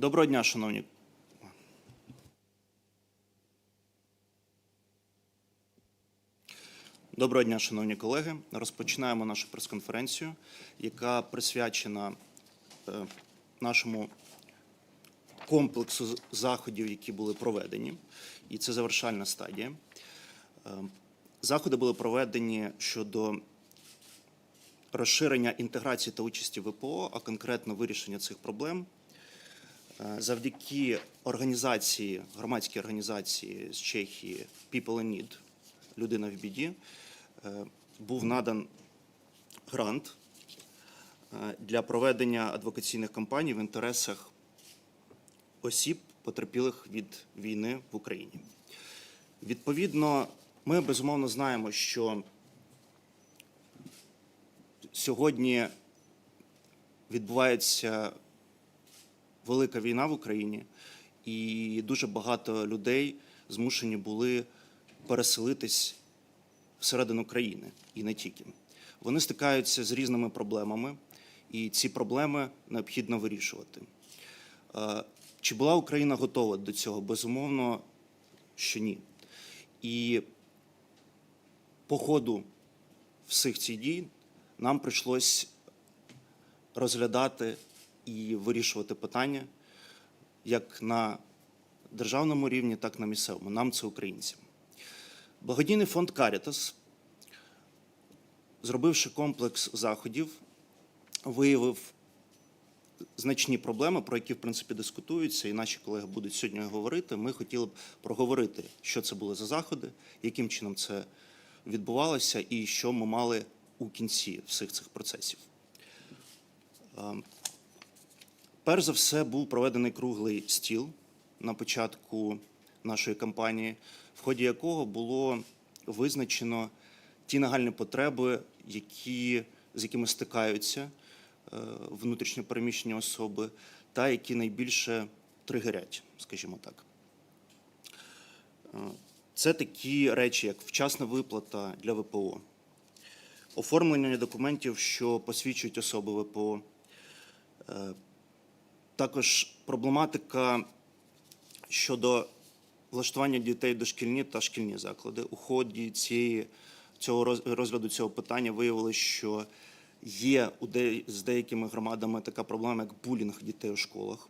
Доброго дня, шановні. Доброго дня, шановні колеги. Розпочинаємо нашу прес-конференцію, яка присвячена е, нашому комплексу заходів, які були проведені, і це завершальна стадія. Е, Заходи були проведені щодо розширення інтеграції та участі ВПО, а конкретно вирішення цих проблем завдяки організації, громадській організації з Чехії People in Need, людина в біді, е, був надан грант е, для проведення адвокаційних кампаній в інтересах осіб, потерпілих від війни в Україні. Відповідно, ми безумовно знаємо, що сьогодні відбувається велика війна в Україні, і дуже багато людей змушені були переселитись всередину країни і не тільки. Вони стикаються з різними проблемами, і ці проблеми необхідно вирішувати. Е, Чи була Україна готова до цього? Безумовно, що ні. І по ходу всіх цих дій нам прийшлось розглядати і вирішувати питання як на державному рівні, так і на місцевому. Нам це українцям. Благодійний фонд Карітас, зробивши комплекс заходів, виявив значні проблеми, про які в принципі дискутуються, і наші колеги будуть сьогодні говорити. Ми хотіли б проговорити, що це були за заходи, яким чином це відбувалося, і що ми мали у кінці всіх цих процесів. Перш за все був проведений круглий стіл на початку нашої кампанії, в ході якого було визначено ті нагальні потреби, які, з якими стикаються е, внутрішньо переміщені особи, та які найбільше тригерять, скажімо так. Е, Це такі речі, як вчасна виплата для ВПО, оформлення документів, що посвідчують особи ВПО. Також проблематика щодо влаштування дітей дошкільні та шкільні заклади. У ході цієї, цього роз- розгляду цього питання виявилось, що є у де, з деякими громадами така проблема, як булінг дітей у школах,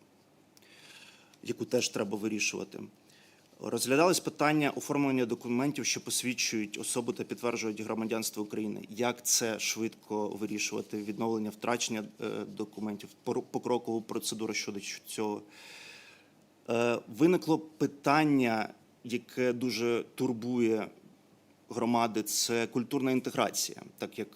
яку теж треба вирішувати. Розглядались питання оформлення документів, що посвідчують особу та підтверджують громадянство України. Як це швидко вирішувати? Відновлення втрачення е, документів, покрокову процедуру щодо цього. Е, Виникло питання, яке дуже турбує громади, це культурна інтеграція, так як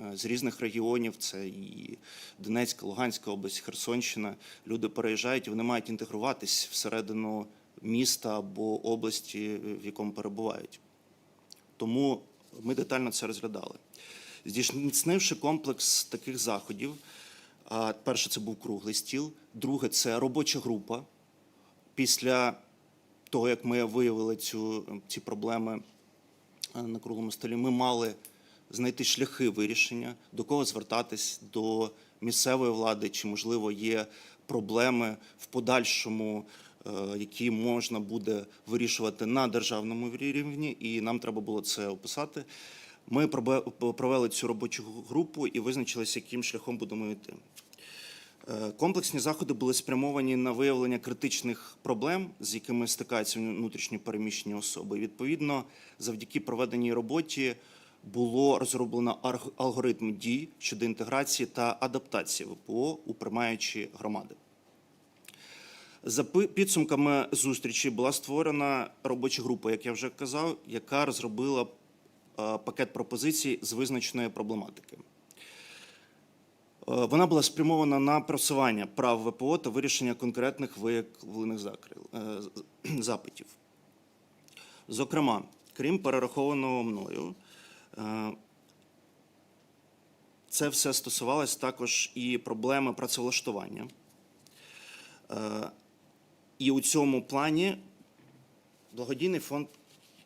е, з різних регіонів, це і Донецька, Луганська область, Херсонщина, люди переїжджають вони мають інтегруватись всередину міста або області, в якому перебувають. Тому ми детально це розглядали. Здійснивши комплекс таких заходів, перше це був круглий стіл, друге це робоча група. Після того, як ми виявили цю, ці проблеми на круглому столі, ми мали знайти шляхи вирішення, до кого звертатись, до місцевої влади, чи, можливо, є проблеми в подальшому, які можна буде вирішувати на державному рівні, і нам треба було це описати. Ми провели цю робочу групу і визначилися, яким шляхом будемо йти. Е, Комплексні заходи були спрямовані на виявлення критичних проблем, з якими стикаються внутрішньо переміщені особи. Відповідно, завдяки проведеній роботі було розроблено алгоритм дій щодо інтеграції та адаптації ВПО у приймаючі громади. За підсумками зустрічі була створена робоча група, як я вже казав, яка розробила е, пакет пропозицій з визначеної проблематики. Е, Вона була спрямована на просування прав ВПО та вирішення конкретних виявлених е, запитів. Зокрема, крім перерахованого мною, це все стосувалось також і проблеми працевлаштування. І у цьому плані благодійний фонд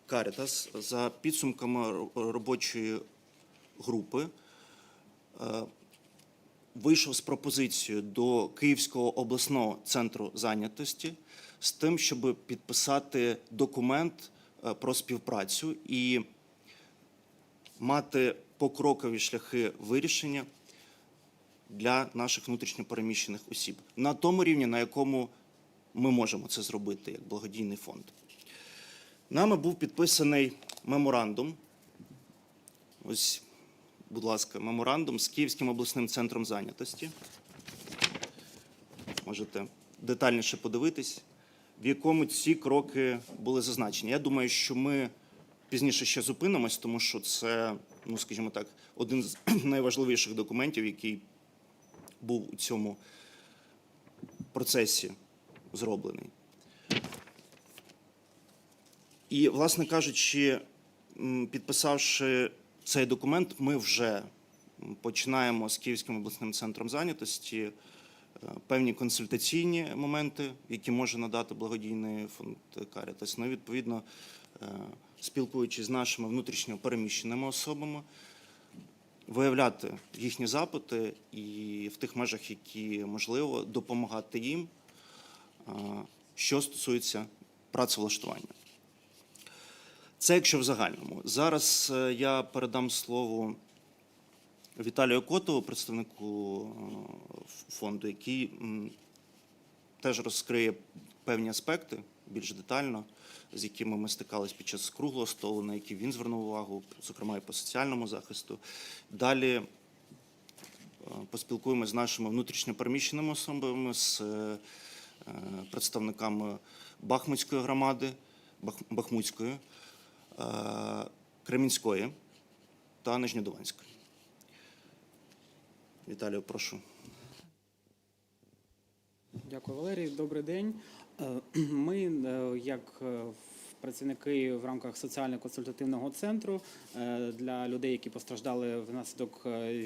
Карітас за підсумками робочої групи е, вийшов з пропозицією до Київського обласного центру зайнятості з тим, щоб підписати документ е, про співпрацю і мати покрокові шляхи вирішення для наших внутрішньопереміщених осіб. На тому рівні, на якому ми можемо це зробити як благодійний фонд. Нами був підписаний меморандум. Ось, будь ласка, меморандум з Київським обласним центром зайнятості. Можете детальніше подивитись, в якому ці кроки були зазначені. Я думаю, що ми пізніше ще зупинимось, тому що це, ну скажімо так, один з найважливіших документів, який був у цьому процесі зроблений. І, власне кажучи, підписавши цей документ, ми вже починаємо з Київським обласним центром зайнятості е, певні консультаційні моменти, які може надати благодійний фонд Карітас. Ну, відповідно, е, спілкуючись з нашими внутрішньо переміщеними особами, виявляти їхні запити і в тих межах, які можливо, допомагати їм, що стосується працевлаштування. Це якщо в загальному. Зараз е, я передам слово Віталію Котову, представнику е, фонду, який теж розкриє певні аспекти більш детально, з якими ми стикались під час круглого столу, на які він звернув увагу, зокрема і по соціальному захисту. Далі е, поспілкуємося з нашими внутрішньопереміщеними особами, з е, е, представниками Бахмутської громади, Бахмутської, е, Кремінської та Нижньодолинської. Віталію, прошу. Дякую, Валерій. Добрий день. Е, Ми, е, як е, працівники в рамках соціально-консультативного центру е, для людей, які постраждали внаслідок е,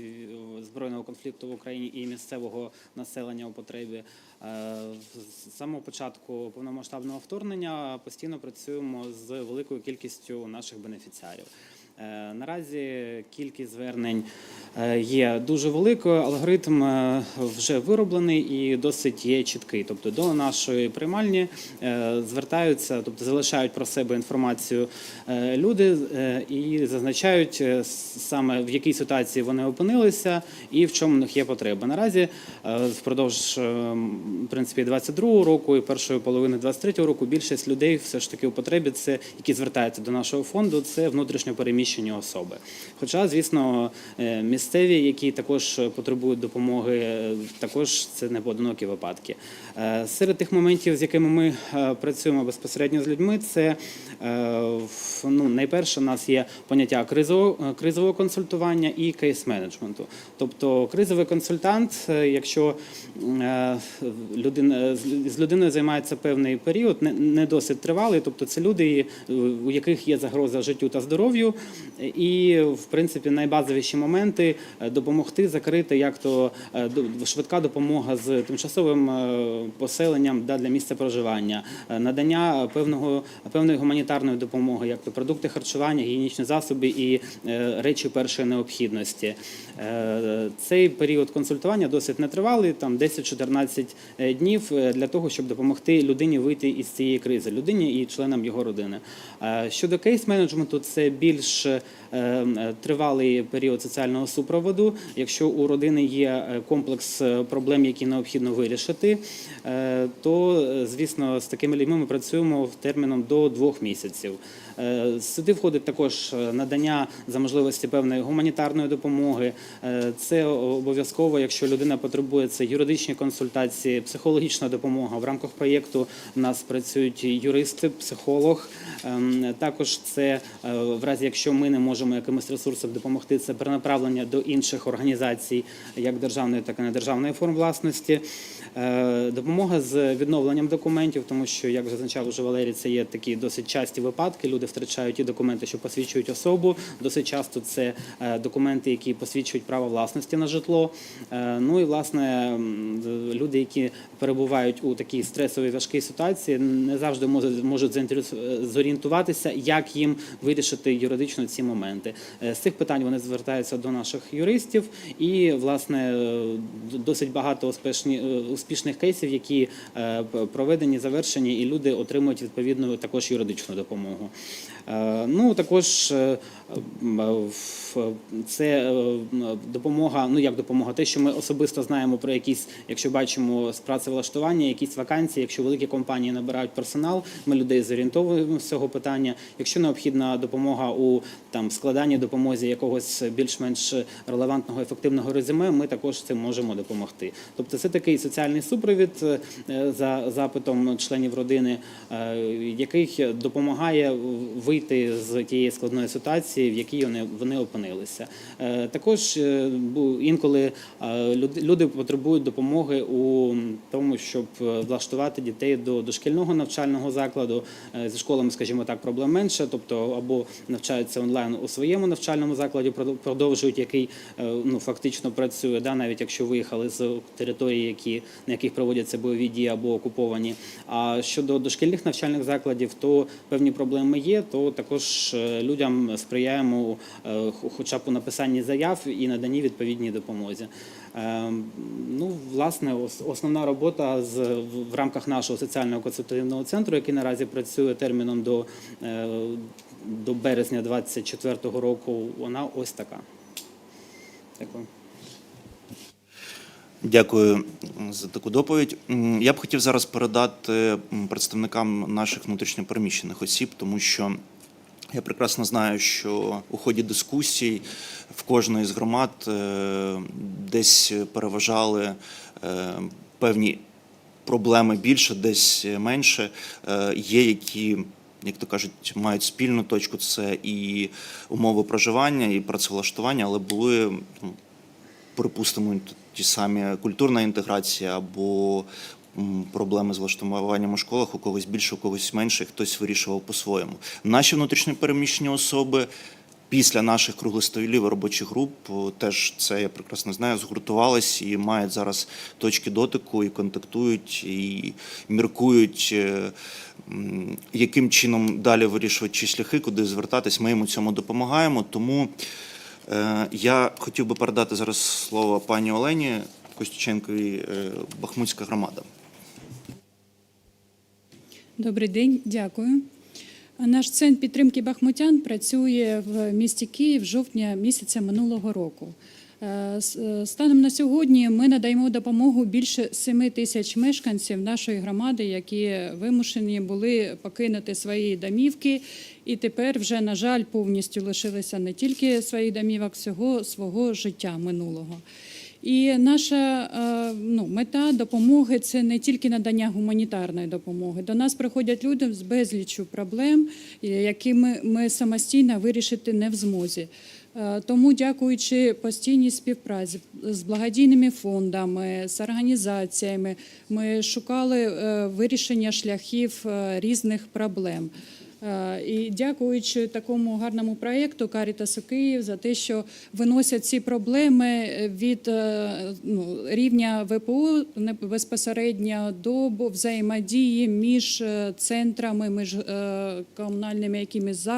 збройного конфлікту в Україні і місцевого населення у потребі, е, з самого початку повномасштабного вторгнення постійно працюємо з великою кількістю наших бенефіціарів. Е, Наразі кількість звернень е, є дуже великою. Алгоритм е, вже вироблений і досить є чіткий. Тобто до нашої приймальні звертаються, тобто залишають про себе інформацію люди і зазначають саме в якій ситуації вони опинилися і в чому в них є потреба. Наразі впродовж в принципі 22-го року і першої половини 23-го року більшість людей все ж таки у потребі це які звертаються до нашого фонду, це внутрішньо переміщені особи. Хоча, звісно, е, місцеві, які також потребують допомоги, е, також це не поодинокі випадки. Е, Серед тих моментів, з якими ми е, працюємо безпосередньо з людьми, це е, ну, найперше, у нас є поняття кризового, кризового консультування і кейс-менеджменту. Тобто кризовий консультант, якщо людина з- людиною займається певний період, не- досить тривалий, тобто це люди, у яких є загроза життю та здоров'ю, і в принципі найбазовіші моменти допомогти закрити як то швидка допомога з тимчасовим поселенням да, для місця проживання, е, надання певного певної гуманітарної допомоги, як то продукти харчування, гігієнічні засоби і е, речі першої необхідності. Е, Цей період консультування досить нетривалий, там 10-14 днів для того, щоб допомогти людині вийти із цієї кризи, людині і членам його родини. Щодо кейс-менеджменту, це більш тривалий період соціального супроводу. Якщо у родини є комплекс проблем, які необхідно вирішити, то е, звісно з такими людьми ми працюємо терміном до двох місяців. Е, Сюди входить також е, надання за можливості певної гуманітарної допомоги. Е, Це обов'язково, якщо людина потребує це юридичні консультації, психологічна допомога. В рамках проєкту в нас працюють юристи, психолог. Ем, Також це в разі, якщо ми не можемо якимось ресурсом допомогти, це перенаправлення до інших організацій, як державної, так і недержавної форм власності. Допомога з відновленням документів, тому що, як зазначав вже Валерій, це є такі досить часті випадки. Люди втрачають ті документи, що посвідчують особу. Досить часто це е, документи, які посвідчують право власності на житло. Е, Ну і власне люди, які перебувають у такій стресовій важкій ситуації, не завжди можуть е, зорієнтуватися, як їм вирішити юридичну виключно ці моменти. З цих питань вони звертаються до наших юристів, і власне досить багато успішні, успішних кейсів, які проведені, завершені, і люди отримують відповідну також юридичну допомогу. Е, Ну також е, е, в- це допомога. Ну як допомога, те, що ми особисто знаємо про якісь, якщо бачимо з працевлаштування, якісь вакансії, якщо великі компанії набирають персонал, ми людей зорієнтовуємо з цього питання. Якщо необхідна допомога у там складанні допомозі якогось більш-менш релевантного ефективного резюме, ми також цим можемо допомогти. Тобто, це такий соціальний супровід за запитом членів родини, який допомагає вийти з тієї складної ситуації, в якій вони, вони опинилися. Е, Також е, інколи е, люди- потребують допомоги у тому, щоб влаштувати дітей до дошкільного навчального закладу. Зі школами, скажімо так, проблем менше, тобто або навчаються онлайн у своєму навчальному закладі, продовжують, який ну фактично працює, да, навіть якщо виїхали з територій, які на яких проводяться бойові дії або окуповані. А щодо дошкільних навчальних закладів, то певні проблеми є. То також е, людям сприяємо, е, хоча б у написанні заяв і наданні відповідній допомозі. Е, Ну, власне, основна робота з в- в рамках нашого соціального консультативного центру, який наразі працює терміном до, е, до березня 2024 року, вона ось така. Дякую. Дякую за таку доповідь. Я б хотів зараз передати представникам наших внутрішньопереміщених осіб, тому що я прекрасно знаю, що у ході дискусій в кожної з громад е, десь переважали е, певні проблеми більше, десь менше. Е, Є які. Як то кажуть, мають спільну точку, це і умови проживання, і працевлаштування, але були ну, припустимо, ті самі культурна інтеграція або проблеми з влаштуванням у школах, у когось більше, у когось менше, хтось вирішував по-своєму. Наші внутрішньо переміщені особи після наших круглих столів робочих груп теж це я прекрасно знаю, згуртувались і мають зараз точки дотику, і контактують, і міркують. е, Яким чином далі вирішувати чи шляхи, куди звертатись, ми їм у цьому допомагаємо. Тому Я хотів би передати зараз слово пані Олені Костюченковій, е, Бахмутська громада. Добрий день, дякую. Наш центр підтримки бахмутян працює в місті Київ жовтня місяця минулого року. Е, е, Станом на сьогодні ми надаємо допомогу більше 7 тисяч мешканців нашої громади, які вимушені були покинути свої домівки, і тепер вже, на жаль, повністю лишилися не тільки своїх домівок, всього свого життя минулого. І наша е, ну, мета допомоги це не тільки надання гуманітарної допомоги. До нас приходять люди з безліччю проблем, які ми, ми самостійно вирішити не в змозі. Е, Тому, дякуючи постійній співпраці з благодійними фондами, з організаціями, ми шукали е, вирішення шляхів е, різних проблем. Е, І дякуючи такому гарному проєкту Карітасу Київ за те, що виносять ці проблеми від е, ну, рівня ВПО безпосередньо до взаємодії між е, центрами, між комунальними якимись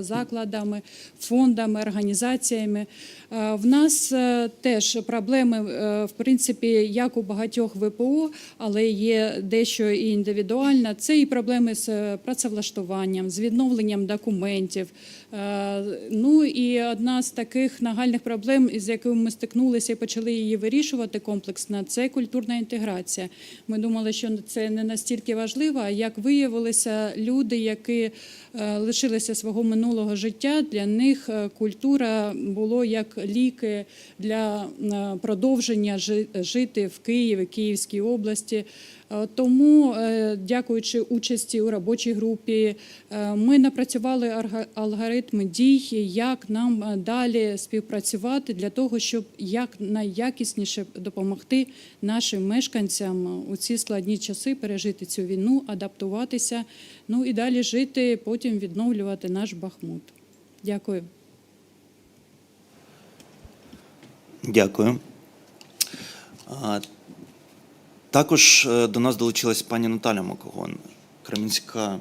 закладами, фондами, організаціями. Е, В нас е, теж проблеми, е, в принципі, як у багатьох ВПО, але є дещо і індивідуально. Це і проблеми з працевлаштуванням, з відновленням документів. Ну і одна з таких нагальних проблем, з якими ми стикнулися і почали її вирішувати комплексно, це культурна інтеграція. Ми думали, що це не настільки важливо, як виявилося, люди, які лишилися свого минулого життя, для них е, культура було як ліки для е, продовження жи- жити в Києві, Київській області. Е, Тому, е, дякуючи участі у робочій групі, е, ми напрацювали алгоритми дій, як нам далі співпрацювати для того, щоб як найякісніше допомогти нашим мешканцям у ці складні часи пережити цю війну, адаптуватися, ну і далі жити, потім відновлювати наш Бахмут. Дякую. Дякую. Також е, до нас долучилась пані Наталя Макогон, Кремінська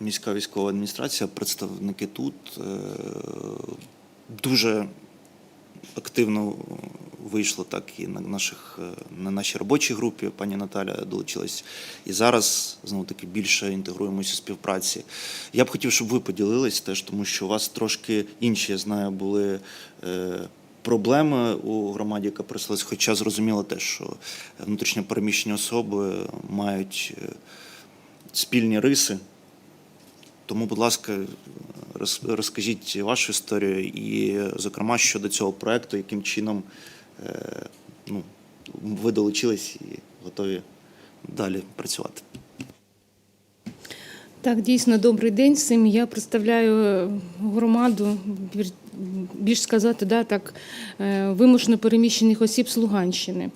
міська військова адміністрація, представники тут е, дуже активно вийшло так і на наших е, на нашій робочій групі. Пані Наталя долучилась і зараз знову таки більше інтегруємося у співпраці. Я б хотів, щоб ви поділились теж, тому що у вас трошки інші, я знаю, були. Проблеми у громаді, яка переселилась, хоча зрозуміло те, що внутрішньо переміщені особи мають е, спільні риси. Тому, будь ласка, розкажіть вашу історію і, зокрема, щодо цього проекту, яким чином е, ну, ви долучились і готові далі працювати. Так, дійсно, добрий день всім. Я представляю громаду, більш сказати, да, так, е, вимушено переміщених осіб з Луганщини.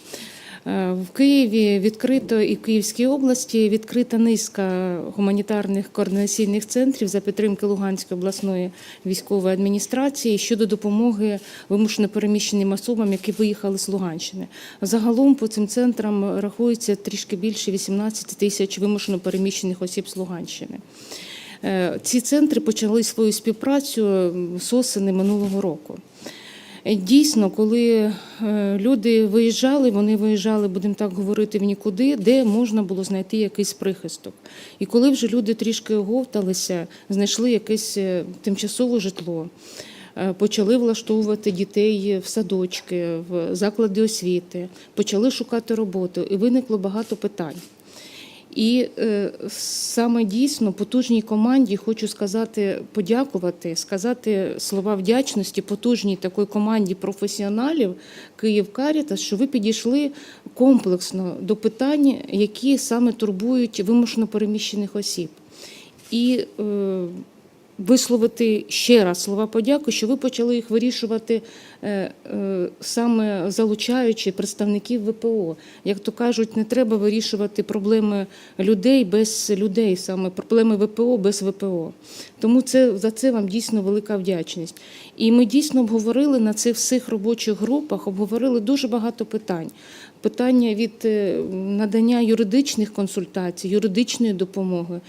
Е, В Києві відкрито і в Київській області відкрита низка гуманітарних координаційних центрів за підтримки Луганської обласної військової адміністрації щодо допомоги вимушено переміщеним особам, які виїхали з Луганщини. Загалом по цим центрам рахується трішки більше 18 тисяч вимушено переміщених осіб з Луганщини. Е, Ці центри почали свою співпрацю з осени минулого року. Е, Дійсно, коли е, люди виїжджали, вони виїжджали, будемо так говорити, в нікуди, де можна було знайти якийсь прихисток. І коли вже люди трішки оговталися, знайшли якесь тимчасове житло, почали влаштовувати дітей в садочки, в заклади освіти, почали шукати роботу, і виникло багато питань. І е, саме дійсно потужній команді хочу сказати, подякувати, сказати слова вдячності потужній такої команді професіоналів Київ Карітас, що ви підійшли комплексно до питань, які саме турбують вимушено переміщених осіб. І е, висловити ще раз слова подяки, що ви почали їх вирішувати е, е, саме залучаючи представників ВПО. Як то кажуть, не треба вирішувати проблеми людей без людей, саме проблеми ВПО без ВПО. Тому це за це вам дійсно велика вдячність. І ми дійсно обговорили на цих всіх робочих групах, обговорили дуже багато питань. Питання від е, надання юридичних консультацій, юридичної допомоги,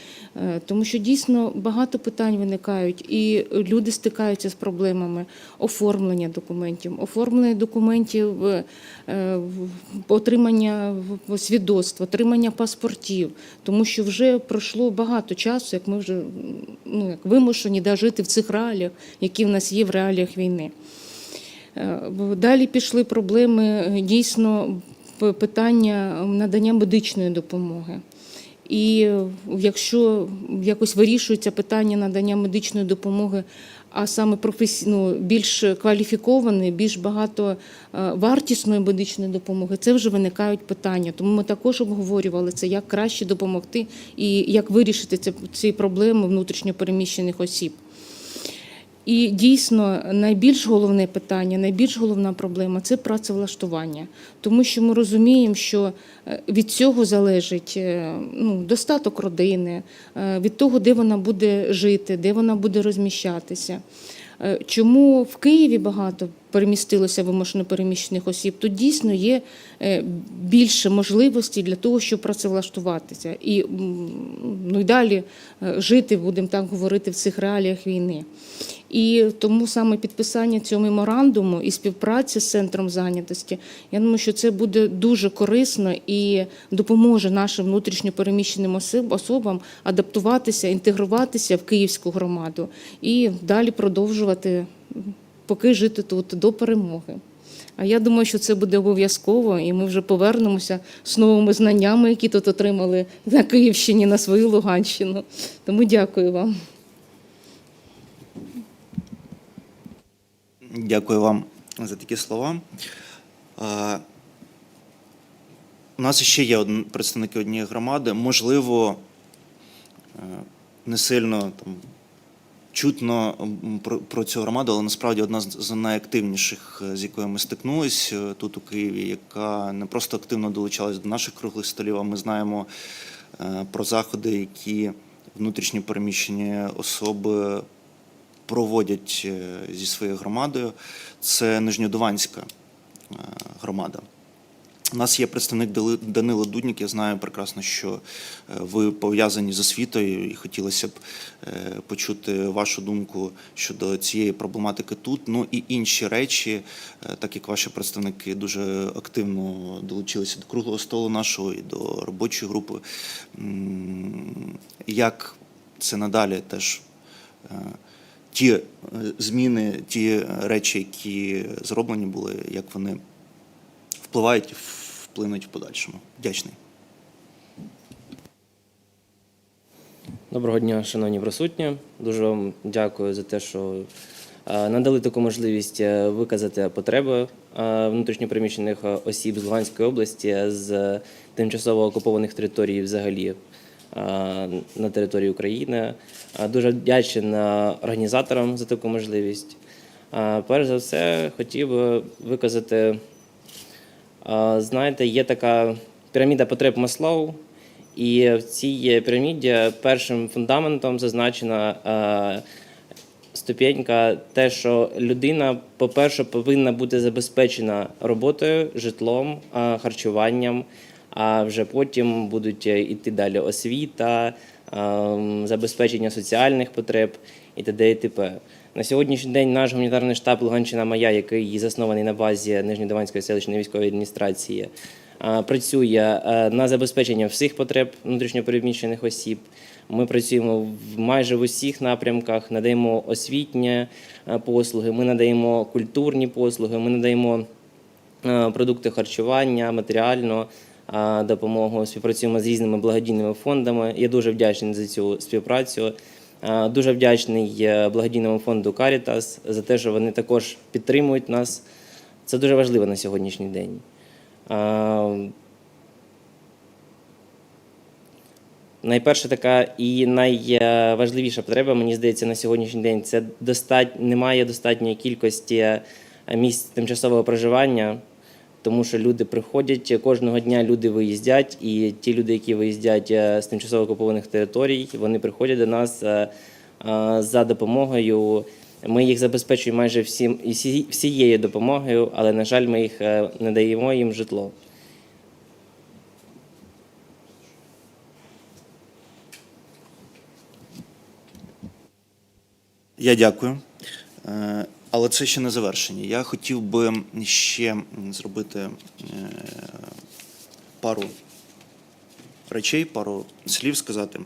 Е, тому що дійсно багато питань виникають, і люди стикаються з проблемами оформлення документів, оформлення документів, е, отримання свідоцтва, отримання паспортів, тому що вже пройшло багато часу, як ми вже ну, як вимушені да, жити в цих реаліях, які в нас є в реаліях війни. Далі пішли проблеми дійсно питання надання медичної допомоги. І якщо якось вирішується питання надання медичної допомоги, а саме професійно більш кваліфікованої, більш багато е, вартісної медичної допомоги, це вже виникають питання. Тому ми також обговорювали це, як краще допомогти і як вирішити ці проблеми внутрішньопереміщених осіб. І дійсно найбільш головне питання, найбільш головна проблема це працевлаштування, тому що ми розуміємо, що е, від цього залежить е, ну, достаток родини, е, від того, де вона буде жити, де вона буде розміщатися. Чому в Києві багато перемістилося вимушено переміщених осіб? Тут дійсно є е, більше можливостей для того, щоб працевлаштуватися і ну, і далі е, жити, будемо так говорити, в цих реаліях війни. І тому саме підписання цього меморандуму і співпраця з центром зайнятості, я думаю, що це буде дуже корисно і допоможе нашим внутрішньо переміщеним особам адаптуватися, інтегруватися в київську громаду і далі продовжувати поки жити тут до перемоги. А я думаю, що це буде обов'язково, і ми вже повернемося з новими знаннями, які тут отримали на Київщині, на свою Луганщину. Тому дякую вам. Дякую вам за такі слова. У нас ще є представники однієї громади. Можливо, е, не сильно там, чутно про, цю громаду, але насправді одна з найактивніших, е, з якою ми стикнулись е, тут у Києві, яка не просто активно долучалась до наших круглих столів, а ми знаємо е, про заходи, які внутрішньо переміщені особи проводять зі своєю громадою. Це Нижньодуванська громада. У нас є представник Данило Дуднік. Я знаю прекрасно, що е, ви пов'язані з освітою, і хотілося б е, почути вашу думку щодо цієї проблематики тут. Ну і інші речі, е, так як ваші представники дуже активно долучилися до круглого столу нашого і до робочої групи. Як це надалі теж ті зміни, ті речі, які зроблені були, як вони впливають і вплинуть в подальшому. Вдячний. Доброго дня, шановні присутні. Дуже вам дякую за те, що е, надали таку можливість е, виказати потреби е, внутрішньопереміщених осіб з Луганської області з тимчасово окупованих територій взагалі на території України. Дуже вдячний е, організаторам за таку можливість. Перш за все, хотів би виказати Знаєте, є така піраміда потреб Маслоу, і в цій піраміді першим фундаментом зазначена ступенька, те, що людина, по-перше, повинна бути забезпечена роботою, житлом, харчуванням, а вже потім будуть йти далі освіта, забезпечення соціальних потреб і т.д. і т.п. На сьогоднішній день наш гуманітарний штаб Луганщина Моя, який заснований на базі Нижньодиванської селищної військової адміністрації, працює на забезпечення всіх потреб внутрішньопереміщених осіб. Ми працюємо майже в усіх напрямках, надаємо освітні послуги, ми надаємо культурні послуги, ми надаємо продукти харчування, матеріальну допомогу. Співпрацюємо з різними благодійними фондами. Я дуже вдячний за цю співпрацю. Е, Дуже вдячний е, благодійному фонду Caritas за те, що вони також підтримують нас. Це дуже важливо на сьогоднішній день. Е, Найперша така і найважливіша потреба, мені здається, на сьогоднішній день це достать... немає достатньої кількості місць тимчасового проживання, тому що люди приходять кожного дня, люди виїздять, і ті люди, які виїздять е, з тимчасово окупованих територій, вони приходять до нас е, е, за допомогою. Ми їх забезпечуємо майже всім і всією допомогою, але на жаль, ми їх не даємо їм житло. Я дякую. Е, Але це ще не завершення. Я хотів би ще зробити е, пару речей, пару слів сказати.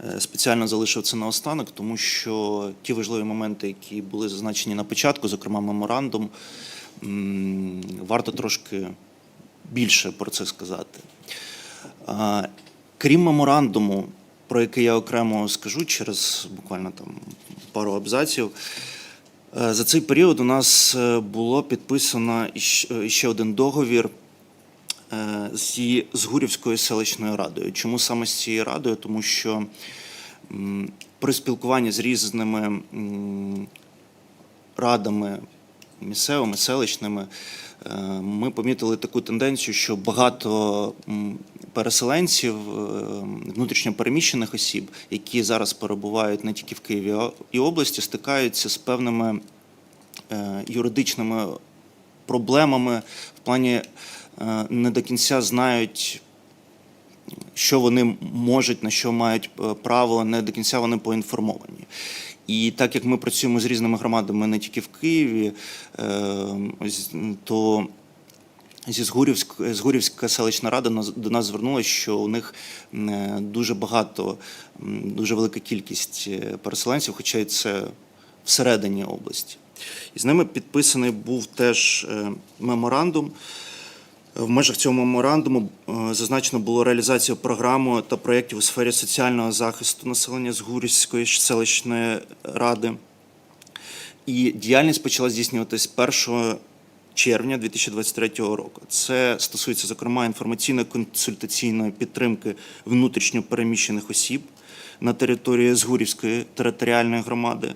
Е, Спеціально залишив це наостанок, тому що ті важливі моменти, які були зазначені на початку, зокрема меморандум, варто трошки більше про це сказати. Крім меморандуму, про який я окремо скажу через буквально там пару абзаців. Е, За цей період у нас е, було підписано е, ще один договір з, Гурівською селищною радою. Чому саме з цією радою? Тому що при спілкуванні з різними радами місцевими, селищними, ми помітили таку тенденцію, що багато переселенців, е, внутрішньопереміщених осіб, які зараз перебувають не тільки в Києві і області, стикаються з певними е, юридичними проблемами в плані е, не до кінця знають. Що вони можуть, на що мають е, право, не до кінця вони поінформовані. І так як ми працюємо з різними громадами не тільки в Києві, е, то зі Згурівськ, Згурівська селищна рада до нас звернулася, що у них е, дуже багато, дуже велика кількість е, переселенців, хоча й це всередині області. І з ними підписаний був теж е, меморандум. В межах цього меморандуму е, зазначено було реалізацію програми та проєктів у сфері соціального захисту населення з Гурівської селищної ради. І діяльність почала здійснюватись 1 червня 2023 року. Це стосується, зокрема, інформаційно-консультаційної підтримки внутрішньо переміщених осіб на території Згурівської територіальної громади,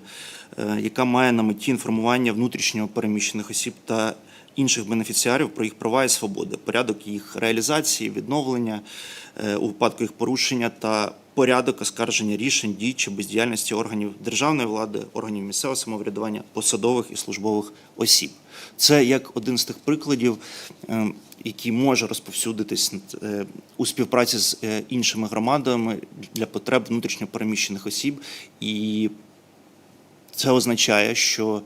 е, яка має на меті інформування внутрішньо переміщених осіб та інших бенефіціарів про їх права і свободи, порядок їх реалізації, відновлення е, у випадку їх порушення та порядок оскарження рішень, дій чи бездіяльності органів державної влади, органів місцевого самоврядування, посадових і службових осіб. Це як один з тих прикладів, е, який може розповсюдитись е, у співпраці з іншими громадами для потреб внутрішньопереміщених осіб, і це означає, що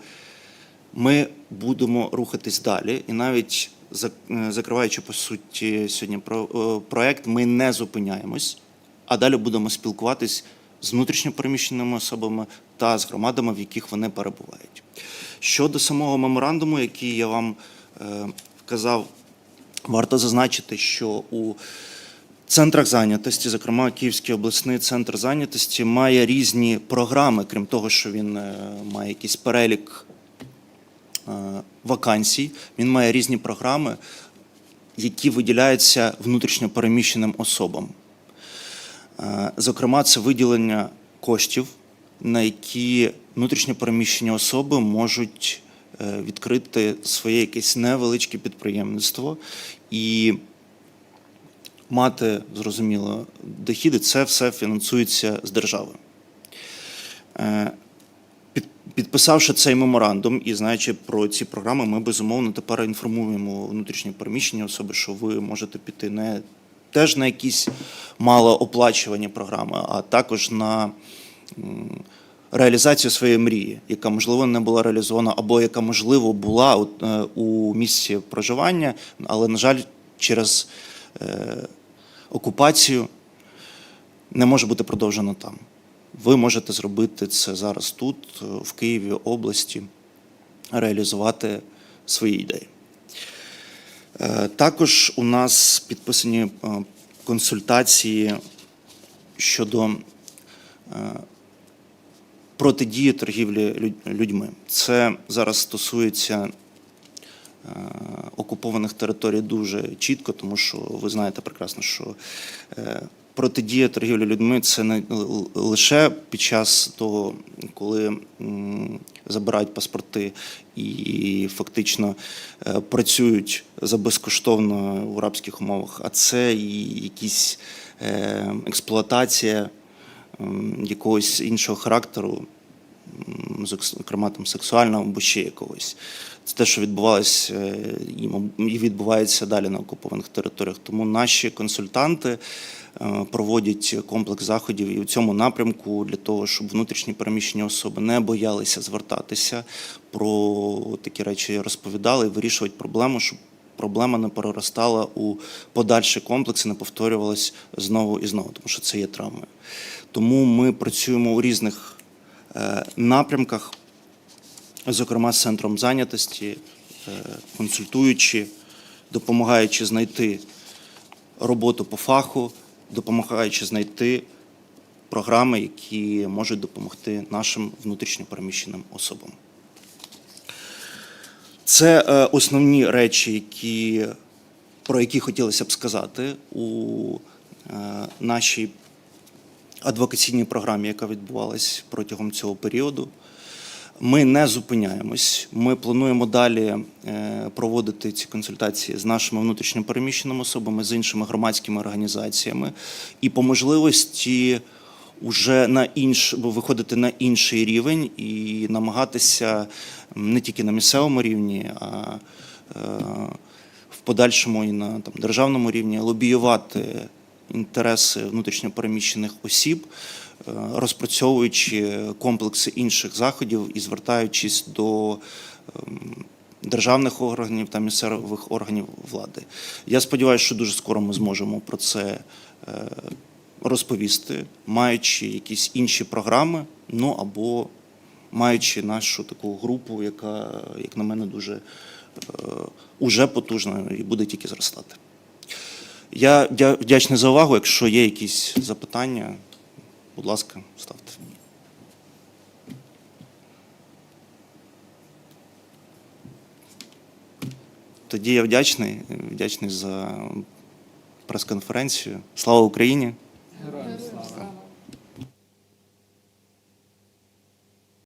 ми будемо рухатись далі, і навіть е, закриваючи по суті сьогодні про е, проект, ми не зупиняємось, а далі будемо спілкуватись з внутрішньопереміщеними особами та з громадами, в яких вони перебувають. Щодо самого меморандуму, який я вам е, вказав, варто зазначити, що у центрах зайнятості, зокрема Київський обласний центр зайнятості, має різні програми, крім того, що він має якийсь перелік вакансій, він має різні програми, які виділяються внутрішньо переміщеним особам. Е, Зокрема, це виділення коштів, на які внутрішньо переміщені особи можуть е, відкрити своє якесь невеличке підприємництво і мати, зрозуміло, дохіди. Це все фінансується з держави. Під- Підписавши цей меморандум і знаючи про ці програми, ми безумовно тепер інформуємо внутрішньо переміщені особи, що ви можете піти не теж на якісь малооплачувані програми, а також на реалізацію своєї мрії, яка можливо не була реалізована, або яка можливо була е, у місці проживання, але на жаль, через е, окупацію не може бути продовжена там. Ви можете зробити це зараз тут, е, в Києві, області, реалізувати свої ідеї. Е, Також у нас підписані е, консультації щодо протидії торгівлі людьми. Це зараз стосується окупованих територій дуже чітко, тому що ви знаєте прекрасно, що протидія торгівлі людьми це не лише під час того, коли забирають паспорти і фактично е, працюють за безкоштовно в арабських умовах, а це і якісь е, експлуатація якогось іншого характеру, зокрема там сексуального або ще якогось. Це те, що відбувалося е, і відбувається далі на окупованих територіях. Тому наші консультанти проводять комплекс заходів і у цьому напрямку для того, щоб внутрішні переміщені особи не боялися звертатися про такі речі, розповідали і вирішувати проблему, щоб проблема не переростала у подальший комплекс і не повторювалась знову і знову, тому що це є травмою. Тому ми працюємо у різних е, напрямках, зокрема з центром зайнятості, е, консультуючи, допомагаючи знайти роботу по фаху, допомагаючи знайти програми, які можуть допомогти нашим внутрішньопереміщеним особам. Це е, основні речі, які, про які хотілося б сказати у е, нашій адвокаційній програмі, яка відбувалась протягом цього періоду. Ми не зупиняємось. Ми плануємо далі е, проводити ці консультації з нашими внутрішньопереміщеними особами, з іншими громадськими організаціями, і по можливості вже на інш виходити на інший рівень і намагатися не тільки на місцевому рівні, а е, в подальшому і на там, державному рівні лобіювати інтереси внутрішньопереміщених осіб, розпрацьовуючи комплекси інших заходів і звертаючись до ем, державних органів та місцевих органів влади. Я сподіваюся, що дуже скоро ми зможемо про це е, розповісти, маючи якісь інші програми, ну або маючи нашу таку групу, яка, як на мене, дуже е, уже потужна і буде тільки зростати. Я вдячний за увагу. Якщо є якісь запитання, будь ласка, ставте. Тоді я вдячний, вдячний за прес-конференцію. Слава Україні! Героям слава.